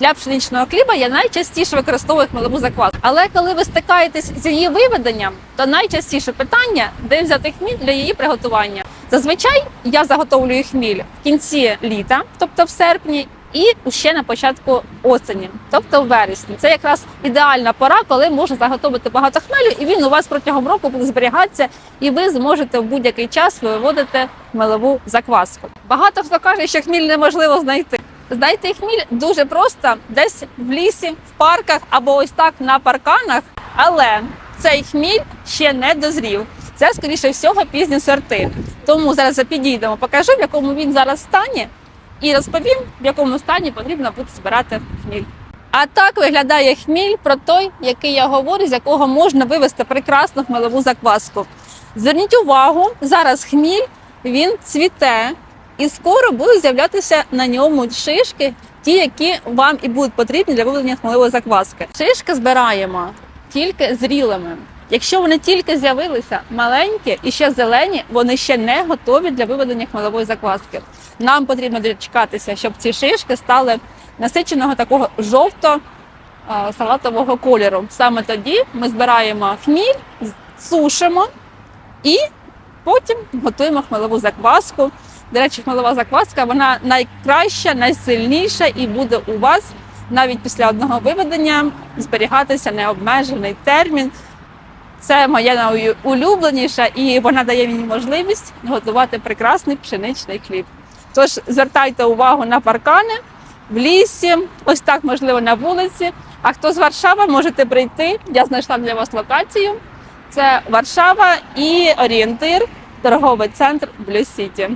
Для пшеничного хліба я найчастіше використовую хмелеву закваску. Але коли ви стикаєтесь з її виведенням, то найчастіше питання, де взяти хміль для її приготування. Зазвичай я заготовлюю хміль в кінці літа, тобто в серпні, і ще на початку осені, тобто в вересні. Це якраз ідеальна пора, коли можна заготовити багато хмелю, і він у вас протягом року буде зберігатися, і ви зможете в будь-який час виводити хмелеву закваску. Багато хто каже, що хміль неможливо знайти. Знайти хміль дуже просто десь в лісі, в парках або ось так на парканах, але цей хміль ще не дозрів. Це, скоріше всього, пізні сорти. Тому зараз підійдемо, покажу, в якому він зараз стані, і розповім, в якому стані потрібно буде збирати хміль. А так виглядає хміль про той, який я говорю, з якого можна вивести прекрасну хмелеву закваску. Зверніть увагу, зараз хміль він цвіте, і скоро будуть з'являтися на ньому шишки, ті, які вам і будуть потрібні для виведення хмелевої закваски. Шишки збираємо тільки зрілими. Якщо вони тільки з'явилися маленькі і ще зелені, вони ще не готові для виведення хмелевої закваски. Нам потрібно дочекатися, щоб ці шишки стали насиченого такого жовто-салатового кольору. Саме тоді ми збираємо хміль, сушимо і потім готуємо хмелеву закваску. До речі, хмелева закваска вона найкраща, найсильніша і буде у вас навіть після одного виведення зберігатися необмежений термін. Це моя найулюбленіша, і вона дає мені можливість готувати прекрасний пшеничний хліб. Тож звертайте увагу на паркани в лісі, ось так можливо на вулиці. А хто з Варшави, можете прийти. Я знайшла для вас локацію. Це Варшава і орієнтир, торговий центр Блю Сіті.